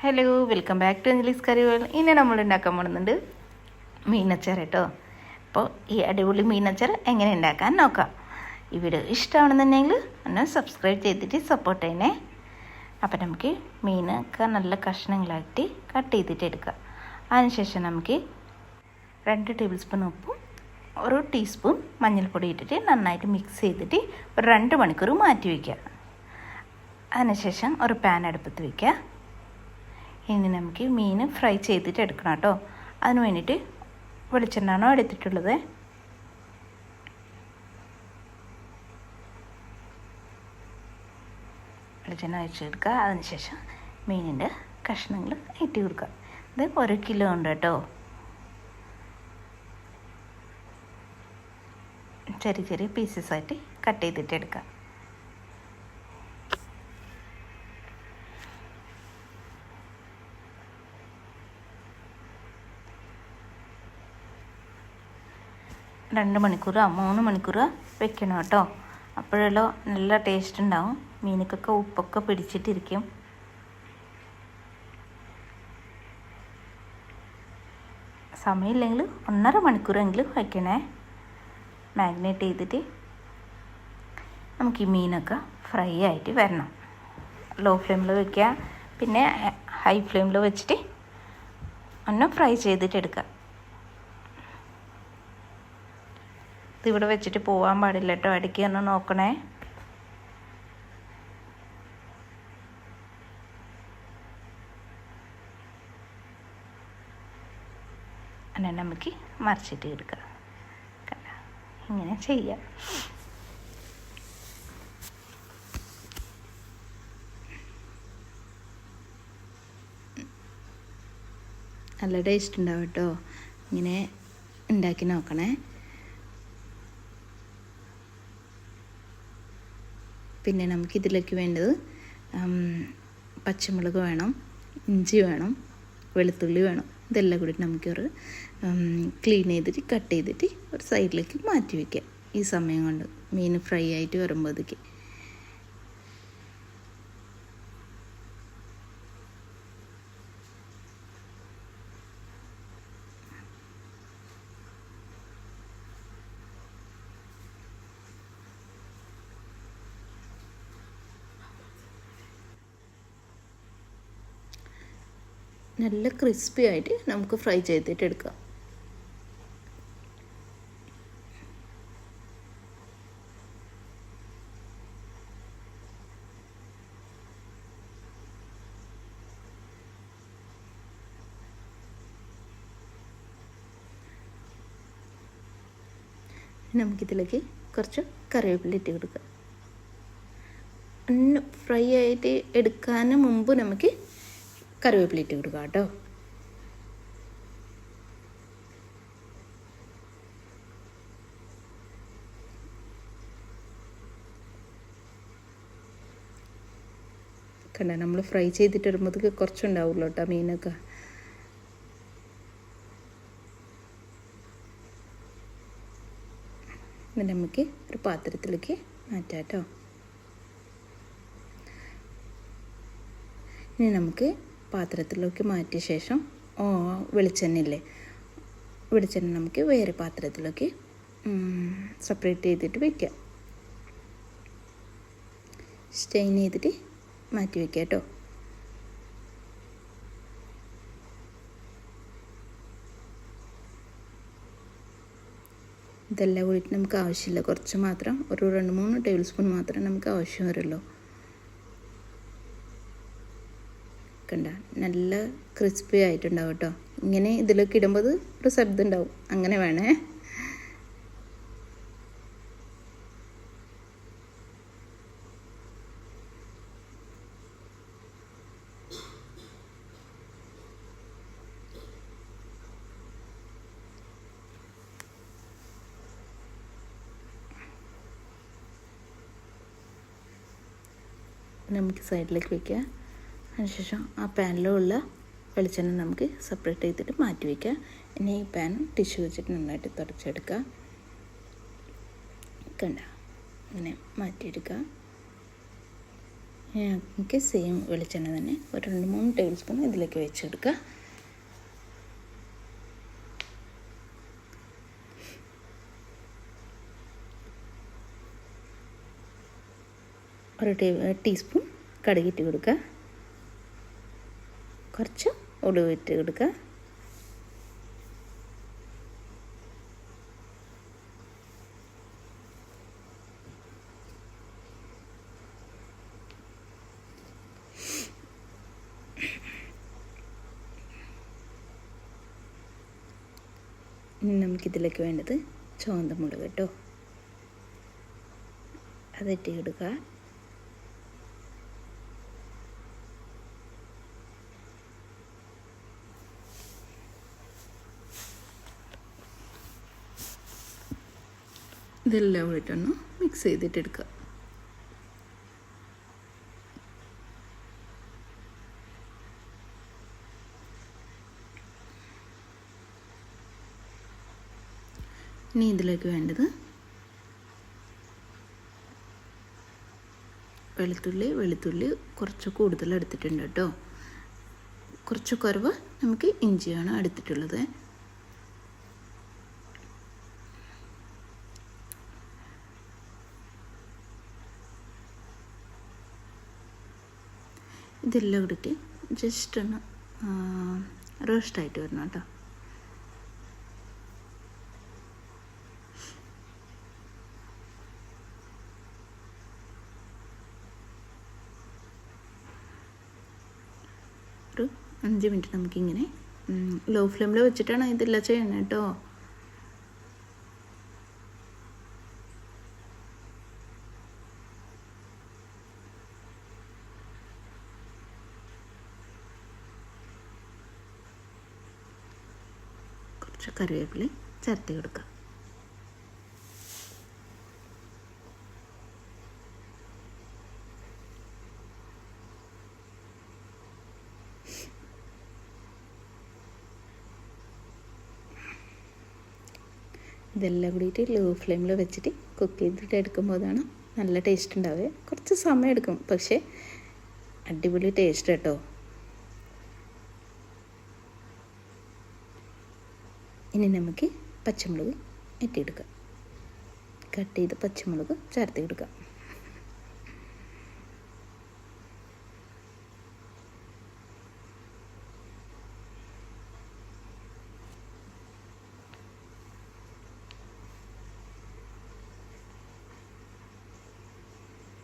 Hello welcome back to Anjali's curry world ഇനി നമ്മൾ ഉണ്ടാക്കാൻ പോകുന്നുണ്ട് മീനച്ചാർ കേട്ടോ. അപ്പോൾ ഈ അടിപൊളി മീനച്ചാർ എങ്ങനെ ഉണ്ടാക്കാൻ നോക്കാം. ഈ വീഡിയോ ഇഷ്ടമാണെന്നുണ്ടെങ്കിൽ ഒന്ന് സബ്സ്ക്രൈബ് ചെയ്തിട്ട് സപ്പോർട്ട് ചെയ്യണേ. അപ്പം നമുക്ക് മീനൊക്കെ നല്ല കഷ്ണങ്ങളാക്കി കട്ട് ചെയ്തിട്ട് എടുക്കുക അതിനുശേഷം നമുക്ക് രണ്ട് ടേബിൾ സ്പൂൺ ഉപ്പും ഒരു ടീസ്പൂൺ മഞ്ഞൾപ്പൊടി ഇട്ടിട്ട് നന്നായിട്ട് മിക്സ് ചെയ്തിട്ട് ഒരു രണ്ട് മണിക്കൂർ മാറ്റി വയ്ക്കുക അതിനുശേഷം ഒരു പാൻ അടുപ്പത്ത് വയ്ക്കുക ഇനി നമുക്ക് മീൻ ഫ്രൈ ചെയ്തിട്ട് എടുക്കണം കേട്ടോ. അതിന് വേണ്ടിയിട്ട് വെളിച്ചെണ്ണാണോ എടുത്തിട്ടുള്ളത്? വെളിച്ചെണ്ണ ഒഴിച്ചെടുക്കുക. അതിനുശേഷം മീനിന്റെ കഷ്ണങ്ങൾ ഇട്ടി കൊടുക്കുക. ഇത് ഒരു കിലോ ഉണ്ട് കേട്ടോ. ചെറിയ ചെറിയ പീസസ് ആയിട്ട് കട്ട് ചെയ്തിട്ട് എടുക്കാം രണ്ട് മണിക്കൂറോ മൂന്ന് മണിക്കൂറോ വെക്കണം കേട്ടോ. അപ്പോഴല്ലോ നല്ല ടേസ്റ്റ് ഉണ്ടാവും. മീനക്കൊക്കെ ഉപ്പൊക്കെ പിടിച്ചിട്ടിരിക്കും. സമയമില്ലെങ്കിൽ ഒന്നര മണിക്കൂറെങ്കിലും വയ്ക്കണേ. മാഗ്നേറ്റ് ചെയ്തിട്ട് നമുക്ക് ഈ മീനൊക്കെ ഫ്രൈ ആയിട്ട് വരണം. ലോ ഫ്ലെയിമിൽ വയ്ക്കുക പിന്നെ ഹൈ ഫ്ലെയിമിൽ വെച്ചിട്ട് ഒന്ന് ഫ്രൈ ചെയ്തിട്ട് എടുക്കുക. ഇതിവിടെ വെച്ചിട്ട് പോകാൻ പാടില്ല കേട്ടോ അടുക്കി ഒന്ന് നോക്കണേ. അങ്ങനെ നമുക്ക് മറിച്ചിട്ട് എടുക്കാം? ഇങ്ങനെ ചെയ്യാം. നല്ല ടേസ്റ്റ് ഉണ്ടാവും കേട്ടോ ഇങ്ങനെ ഉണ്ടാക്കി നോക്കണേ. പിന്നെ നമുക്ക് ഇതിലേക്ക് വേണ്ടത് പച്ചമുളക് വേണം ഇഞ്ചി വേണം വെളുത്തുള്ളി വേണം. ഇതെല്ലാം കൂടി നമുക്കൊരു ക്ലീൻ ചെയ്തിട്ട് കട്ട് ചെയ്തിട്ട് ഒരു സൈഡിലേക്ക് മാറ്റി വയ്ക്കാം ഈ സമയം കൊണ്ട് മീൻ ഫ്രൈ ആയിട്ട് വരുമ്പോഴത്തേക്ക്. നല്ല ക്രിസ്പി ആയിട്ട് നമുക്ക് ഫ്രൈ ചെയ്തിട്ട് എടുക്കാം. നമുക്കിതിലേക്ക് കുറച്ച് കറിവേപ്പില ഇട്ട് ഒന്ന് ഫ്രൈ ആയിട്ട് എടുക്കാൻ മുമ്പ് നമുക്ക് കറിവേപ്പില ഇട്ട് കൊടുക്കുക കേട്ടോ. കണ്ട നമ്മൾ ഫ്രൈ ചെയ്തിട്ട് വരുമ്പോഴത്തേക്ക് കുറച്ചുണ്ടാവുള്ളൂ കേട്ടോ മീനൊക്കെ. എന്നിട്ട് നമുക്ക് ഒരു പാത്രത്തിലേക്ക് മാറ്റാം കേട്ടോ. ഇനി നമുക്ക് പാത്രത്തിലേക്ക് മാറ്റിയ ശേഷം വെളിച്ചെണ്ണയില്ലേ? വെളിച്ചെണ്ണ നമുക്ക് വേറെ പാത്രത്തിലേക്ക് സെപ്പറേറ്റ് ചെയ്തിട്ട് വയ്ക്കാം സ്റ്റെയിൻ ചെയ്തിട്ട് മാറ്റി വയ്ക്കാം കേട്ടോ. ഇതെല്ലാം കൂടിയിട്ട് നമുക്ക് ആവശ്യമില്ല. കുറച്ച് മാത്രം ഒരു രണ്ട് മൂന്ന് ടേബിൾ സ്പൂൺ മാത്രമേ നമുക്ക് ആവശ്യം വരുള്ളൂ. കണ്ട നല്ല ക്രിസ്പി ആയിട്ടുണ്ടാവും കേട്ടോ ഇങ്ങനെ ഇതിലേക്ക് ഇടുമ്പോൾ ഒരു ശബ്ദം ഉണ്ടാവും അങ്ങനെ വേണേ. നമുക്ക് സൈഡിലേക്ക് വയ്ക്കുക അതിനുശേഷം ആ പാനിലുള്ള വെളിച്ചെണ്ണ നമുക്ക് സെപ്പറേറ്റ് ചെയ്തിട്ട് മാറ്റി വയ്ക്കുക ഇനി ഈ പാൻ ടിഷ്യൂ വെച്ചിട്ട് നന്നായിട്ട് തുടച്ചെടുക്കുക കണ്ട ഇങ്ങനെ മാറ്റിയെടുക്കുക നമുക്ക് സെയിം വെളിച്ചെണ്ണ തന്നെ ഒരു രണ്ട് മൂന്ന് ടേബിൾ സ്പൂൺ ഇതിലേക്ക് വെച്ചെടുക്കുക ഒരു ടീ ടീസ്പൂൺ കടുകിട്ട് കൊടുക്കുക കുറച്ച് ഉലുവ ഇട്ട് കൊടുക്കുക നമുക്കിതിലേക്ക് വേണ്ടത് ചുവന്ന കേട്ടോ. അതിട്ട് കൊടുക്കുക ഇതെല്ലാം കൂടിയിട്ടൊന്ന് മിക്സ് ചെയ്തിട്ടെടുക്കുക ഇനി ഇതിലേക്ക് വേണ്ടത് വെളുത്തുള്ളി വെളുത്തുള്ളി കുറച്ച് കൂടുതൽ എടുത്തിട്ടുണ്ട് കേട്ടോ. കുറച്ച് കുറവ് നമുക്ക് ഇഞ്ചിയാണ് എടുത്തിട്ടുള്ളത്. ഇതെല്ലാം ഇട്ടിട്ട് ജസ്റ്റ് ഒന്ന് റോസ്റ്റായിട്ട് വരണം കേട്ടോ. ഒരു അഞ്ച് മിനിറ്റ് നമുക്കിങ്ങനെ ലോ ഫ്ലെയിമിൽ വെച്ചിട്ടാണ് ഇതെല്ലാം ചെയ്യണം കേട്ടോ. കുറച്ച് കറിവേപ്പില ചേർത്ത് കൊടുക്കുക. ഇതെല്ലാം കൂടിയിട്ട് ലോ ഫ്ലെയിമിൽ വെച്ചിട്ട് കുക്ക് ചെയ്തിട്ട് എടുക്കുമ്പോഴാണ് നല്ല ടേസ്റ്റ് ഉണ്ടാവുക. കുറച്ച് സമയം എടുക്കും പക്ഷേ അടിപൊളി ടേസ്റ്റ് കേട്ടോ ഇനി നമുക്ക് പച്ചമുളക് ഇട്ടെടുക്കാം കട്ട് ചെയ്ത് പച്ചമുളക് ചേർത്ത് കൊടുക്കാം.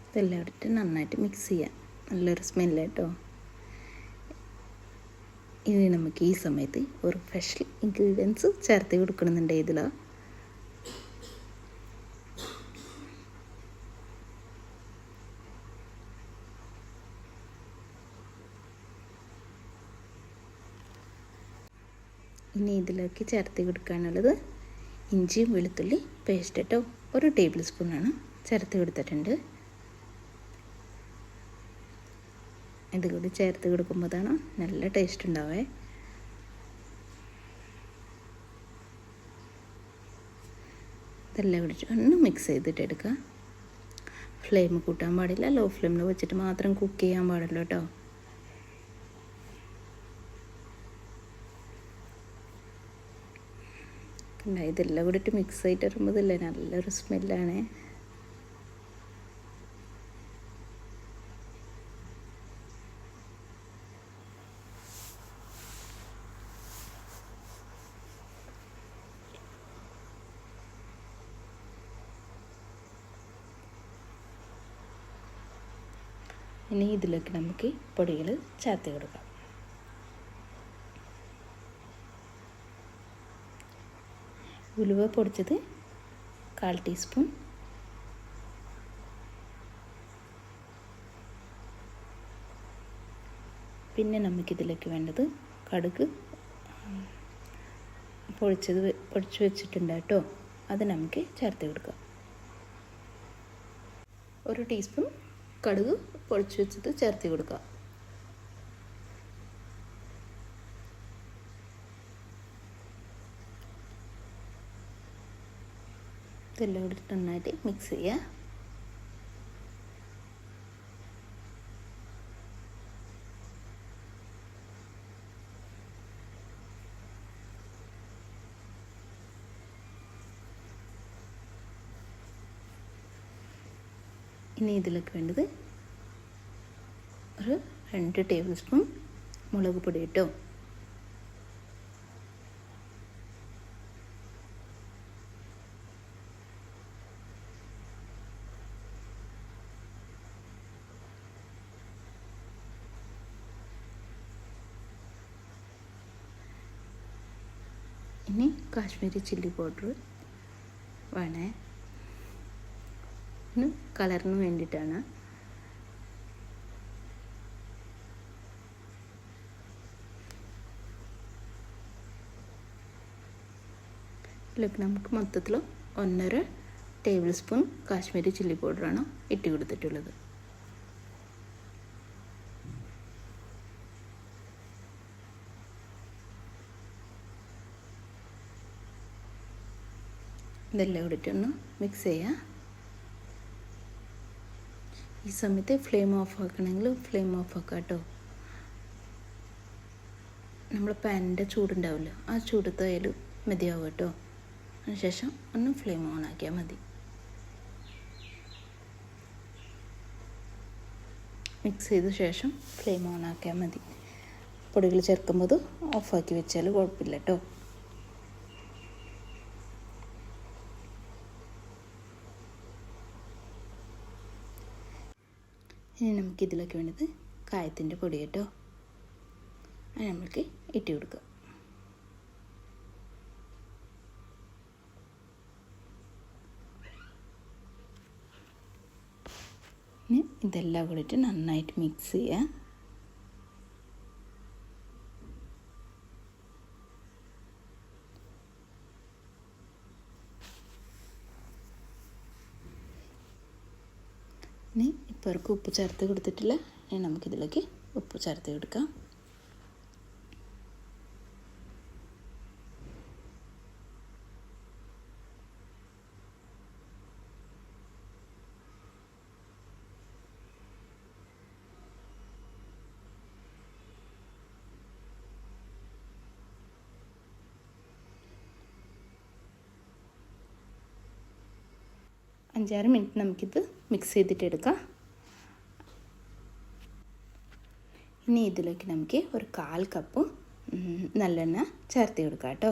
ഇതെല്ലാം ഇട്ടിട്ട് നന്നായിട്ട് മിക്സ് ചെയ്യാം. നല്ലൊരു സ്മെല്ല് കേട്ടോ ഇനി നമുക്ക് ഈ സമയത്ത് ഒരു ഫ്രഷ് ഇൻഗ്രീഡിയൻസ് ചേർത്ത് കൊടുക്കണമെന്നുണ്ട് ഇതിൽ ഇനി ഇതിലേക്ക് ചേർത്ത് കൊടുക്കാനുള്ളത് ഇഞ്ചിയും വെളുത്തുള്ളി പേസ്റ്റ് കേട്ടോ ഒരു ടേബിൾ സ്പൂണാണ് ചേർത്ത് കൊടുത്തിട്ടുണ്ട്. ഇത് കൂടി ചേർത്ത് കൊടുക്കുമ്പോഴാണ് നല്ല ടേസ്റ്റ് ഉണ്ടാവേ. ഇതെല്ലാം കൂടി ഒന്ന് മിക്സ് ചെയ്തിട്ട് എടുക്കുക. ഫ്ലെയിം കൂട്ടാൻ പാടില്ല. ലോ ഫ്ലെയിമിൽ വെച്ചിട്ട് മാത്രം കുക്ക് ചെയ്യാൻ പാടുള്ളൂ കേട്ടോ. ഇതെല്ലാം കൂടിയിട്ട് മിക്സ് ആയിട്ട് വരുമ്പോൾ ഇതല്ലേ നല്ലൊരു സ്മെല്ലാണ് ഇനി ഇതിലേക്ക് നമുക്ക് പൊടികൾ ചേർത്ത് കൊടുക്കാം. ഉലുവ പൊടിച്ചത് കാൽ ടീസ്പൂൺ. പിന്നെ നമുക്കിതിലേക്ക് വേണ്ടത് കടുക് പൊടിച്ചത് പൊടിച്ച് വെച്ചിട്ടുണ്ട് കേട്ടോ. അത് നമുക്ക് ചേർത്ത് കൊടുക്കാം. ഒരു ടീസ്പൂൺ കടുക് പൊടിച്ച് വെച്ചത് ചേർത്ത് കൊടുക്കുക. ഇതെല്ലാം കൂടി നന്നായിട്ട് മിക്സ് ചെയ്യുക. ഇനി ഇതിലേക്ക് വേണ്ടത് ഒരു രണ്ട് ടേബിൾ സ്പൂൺ മുളക് പൊടി കേട്ടോ ഇനി കാശ്മീരി ചില്ലി പൗഡർ വേണേ. കളറിന് വേണ്ടിയിട്ടാണ്. ഇതിലേക്ക് നമുക്ക് മൊത്തത്തിൽ ഒന്നര ടേബിൾ സ്പൂൺ കാശ്മീരി ചില്ലി പൗഡറാണ് ഇട്ടി കൊടുത്തിട്ടുള്ളത്. ഇതെല്ലാം കൂടിയിട്ടൊന്ന് മിക്സ് ചെയ്യുക ഈ സമയത്ത് ഫ്ലെയിം ഓഫ് ആക്കണമെങ്കിൽ ഫ്ലെയിം ഓഫ് ആക്കാം കേട്ടോ നമ്മൾ പാനിന്റെ ചൂടുണ്ടാവില്ല ആ ചൂടത്തായാലും മതിയാവും കേട്ടോ അതിനുശേഷം ഒന്ന് ഫ്ലെയിം ഓൺ ആക്കിയാൽ മതി. മിക്സ് ചെയ്ത ശേഷം ഫ്ലെയിം ഓൺ ആക്കിയാൽ മതി. പൊടികൾ ചേർക്കുമ്പോൾ ഓഫാക്കി വെച്ചാൽ കുഴപ്പമില്ല കേട്ടോ ഇനി നമുക്ക് ഇതിലേക്ക് വേണ്ടത് കായത്തിന്റെ പൊടി കേട്ടോ. അത് നമ്മൾക്ക് ഇട്ടി കൊടുക്കുക ഇതെല്ലാം കൂടിയിട്ട് നന്നായിട്ട് മിക്സ് ചെയ്യുക ഇപ്പോൾ ഉപ്പ് ചേർത്ത് കൊടുത്തിട്ടില്ല. ഇനി നമുക്കിതിലേക്ക് ഉപ്പ് ചേർത്ത് കൊടുക്കാം. അഞ്ചാറ് മിനിറ്റ് നമുക്കിത് മിക്സ് ചെയ്തിട്ട് എടുക്കാം ഇനി ഇതിലേക്ക് നമുക്ക് ഒരു കാൽ കപ്പ് നല്ലെണ്ണ ചേർത്ത് കൊടുക്കാം കേട്ടോ.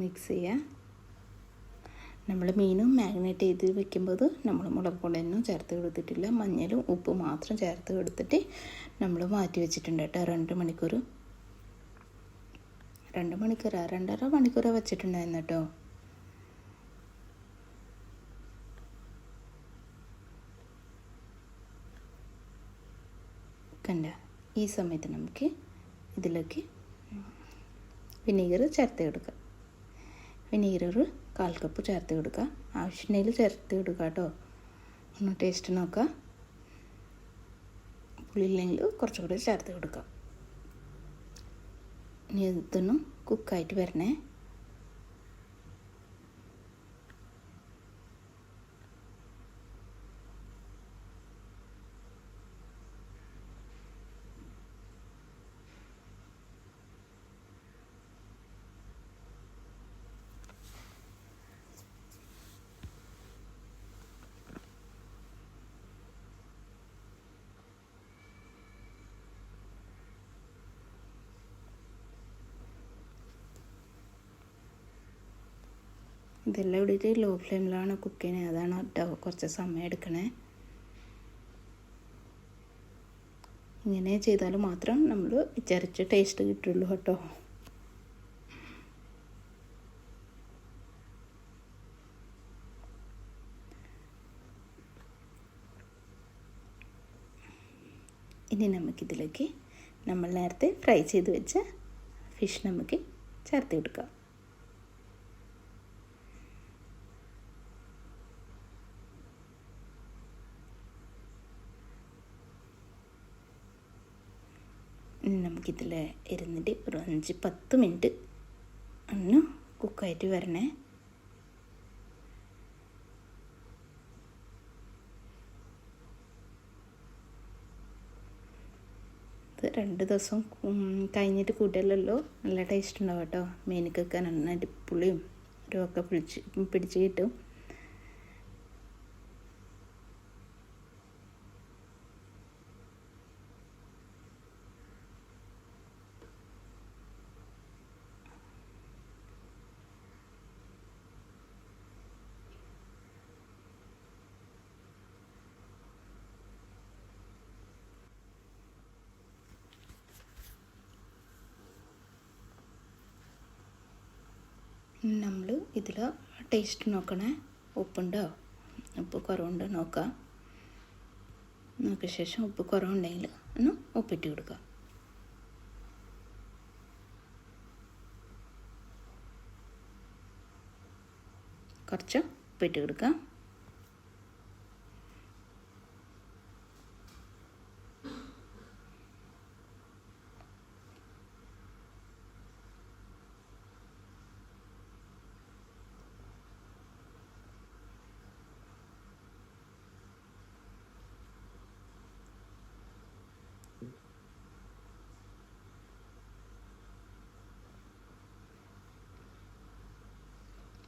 മിക്സ് ചെയ്യുക. നമ്മൾ മീനും മാഗ്നേറ്റ് ചെയ്ത് വെക്കുമ്പോൾ നമ്മൾ മുളക് പൊടിയൊന്നും ചേർത്ത് കൊടുത്തിട്ടില്ല. മഞ്ഞളും ഉപ്പ് മാത്രം ചേർത്ത് കൊടുത്തിട്ട് നമ്മൾ മാറ്റി വെച്ചിട്ടുണ്ട് കേട്ടോ. രണ്ട് മണിക്കൂർ. രണ്ട് മണിക്കൂറാ രണ്ടര മണിക്കൂറാ വെച്ചിട്ടുണ്ടായിരുന്നു കേട്ടോ. കണ്ട? ഈ സമയത്ത് നമുക്ക് ഇതിലേക്ക് വിനീഗർ ചേർത്ത് കൊടുക്കാം. വിനീഗർ ഒരു കാൽ കപ്പ് ചേർത്ത് കൊടുക്കുക. ആവശ്യമുണ്ടെങ്കിൽ ചേർത്ത് കൊടുക്കുക കേട്ടോ. ഒന്ന് ടേസ്റ്റ് നോക്കുക. പുളിയില്ലെങ്കിൽ കുറച്ചുകൂടി ചേർത്ത് കൊടുക്കുക. ഇനി ഇതൊന്നും കുക്കായിട്ട് വരണേ. ഇതെല്ലാം ഇവിടെ ലോ ഫ്ലെയിമിലാണ് കുക്ക് ചെയ്യുന്നത് അതാണ് കേട്ടോ കുറച്ച് സമയം എടുക്കണേ. ഇങ്ങനെ ചെയ്താൽ മാത്രം നമ്മൾ വിചാരിച്ച ടേസ്റ്റ് കിട്ടുള്ളൂ കേട്ടോ. ഇനി നമുക്കിതിലേക്ക് നമ്മൾ നേരത്തെ ഫ്രൈ ചെയ്ത് വെച്ച ഫിഷ് നമുക്ക് ചേർത്ത് കൊടുക്കാം. നമുക്കിതിൽ ഇരുന്നിട്ട് ഒരു അഞ്ച് പത്ത് മിനിറ്റ് ഒന്ന് കുക്കായിട്ട് വരണേ. രണ്ട് ദിവസം കഴിഞ്ഞിട്ട് കൂട്ടിയല്ലോ നല്ല ടേസ്റ്റ് ഉണ്ടാവും കേട്ടോ. മീനിക്കൊക്കെ നന്നായിട്ട് പുളിയും ഒരു ഒക്കെ പിടിച്ച് പിടിച്ച് കിട്ടും. നമ്മൾ ഇതിൽ ടേസ്റ്റ് നോക്കണേ. ഉപ്പുണ്ടോ? ഉപ്പ് കുറവുണ്ടോ നോക്കാം. നോക്കിയ ശേഷം ഉപ്പ് കുറവുണ്ടെങ്കിൽ ഒന്ന് ഉപ്പിട്ട് കൊടുക്കുക കുറച്ച് ഉപ്പിട്ട് കൊടുക്കാം.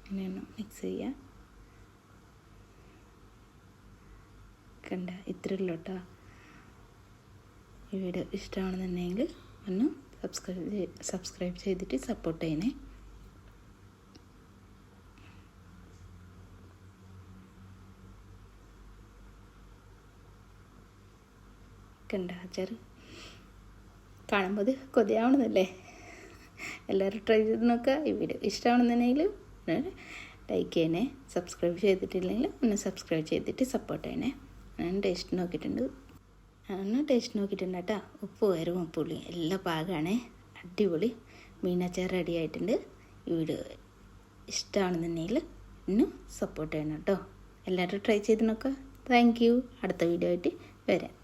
ഇങ്ങനെ മിക്സ് ചെയ്യുക കണ്ട ഇത്രയുള്ളൂ കേട്ടോ ഈ വീഡിയോ ഇഷ്ടമാണെന്നുണ്ടെങ്കിൽ ഒന്ന് സബ്സ്ക്രൈബ് സബ്സ്ക്രൈബ് ചെയ്തിട്ട് സപ്പോർട്ട് ചെയ്യണേ. കണ്ട അച്ചാർ കാണുമ്പോൾ കൊതിയാവണമെന്നല്ലേ എല്ലാവരും ട്രൈ ചെയ്ത് നോക്കുക ഈ വീഡിയോ ഇഷ്ടമാണെന്നുണ്ടെങ്കിൽ ലൈക്ക് ചെയ്യണേ. സബ്സ്ക്രൈബ് ചെയ്തിട്ടില്ലെങ്കിൽ ഒന്ന് സബ്സ്ക്രൈബ് ചെയ്തിട്ട് സപ്പോർട്ട് ചെയ്യണേ. ഞാൻ ടേസ്റ്റ് നോക്കിയിട്ടുണ്ട്. ഒന്ന് ടേസ്റ്റ് നോക്കിയിട്ടുണ്ട് കേട്ടോ. ഉപ്പ് വരും പുളി എല്ലാ പാകമാണ് അടിപൊളി. മീനച്ചാർ റെഡി ആയിട്ടുണ്ട്. ഈ വീഡിയോ ഇഷ്ടമാണെന്നുണ്ടെങ്കിൽ ഒന്ന് സപ്പോർട്ട് ചെയ്യണം കേട്ടോ. എല്ലാവരും ട്രൈ ചെയ്ത് നോക്കുക താങ്ക് യു അടുത്ത വീഡിയോ ആയിട്ട് വരാം.